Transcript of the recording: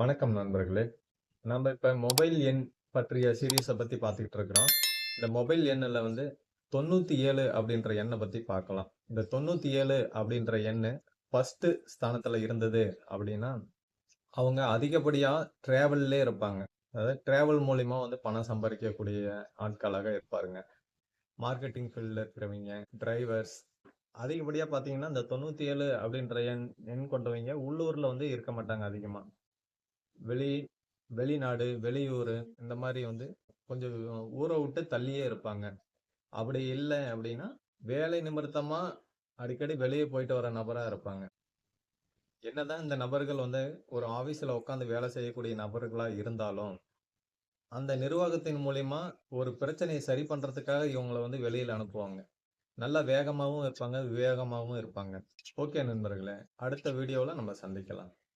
வணக்கம் நண்பர்களே. நம்ம இப்போ மொபைல் எண் பற்றிய சீரீஸை பற்றி பார்த்துக்கிட்டு இருக்கிறோம். இந்த மொபைல் எண்ணில் வந்து தொண்ணூற்றி ஏழு அப்படின்ற எண்ணை பற்றி பார்க்கலாம். இந்த தொண்ணூற்றி ஏழு அப்படின்ற எண்ணு ஃபஸ்ட்டு ஸ்தானத்தில் இருந்தது அப்படின்னா அவங்க அதிகப்படியாக ட்ராவல்லே இருப்பாங்க. அதாவது ட்ராவல் மூலிமா வந்து பணம் சம்பாதிக்கக்கூடிய ஆட்களாக இருப்பாருங்க. மார்க்கெட்டிங் ஃபீல்டில் இருக்கிறவங்க டிரைவர்ஸ் அதிகப்படியாக பார்த்தீங்கன்னா இந்த தொண்ணூற்றி ஏழு அப்படின்ற எண் எண் கொண்டவங்க உள்ளூரில் வந்து இருக்க மாட்டாங்க அதிகமாக வெளி வெளிநாடு வெளியூர் இந்த மாதிரி வந்து கொஞ்சம் ஊரை விட்டு தள்ளியே இருப்பாங்க. அப்படி இல்லை அப்படின்னா வேலை நிமித்தமா அடிக்கடி வெளியே போயிட்டு வர நபரா இருப்பாங்க. என்னதான் இந்த நபர்கள் வந்து ஒரு ஆஃபீஸில் உட்காந்து வேலை செய்யக்கூடிய நபர்களா இருந்தாலும் அந்த நிர்வாகத்தின் மூலிமா ஒரு பிரச்சனையை சரி பண்றதுக்காக இவங்களை வந்து வெளியில அனுப்புவாங்க. நல்லா வேகமாகவும் இருப்பாங்க விவேகமாகவும் இருப்பாங்க. ஓகே நண்பர்களே அடுத்த வீடியோவில் நம்ம சந்திக்கலாம்.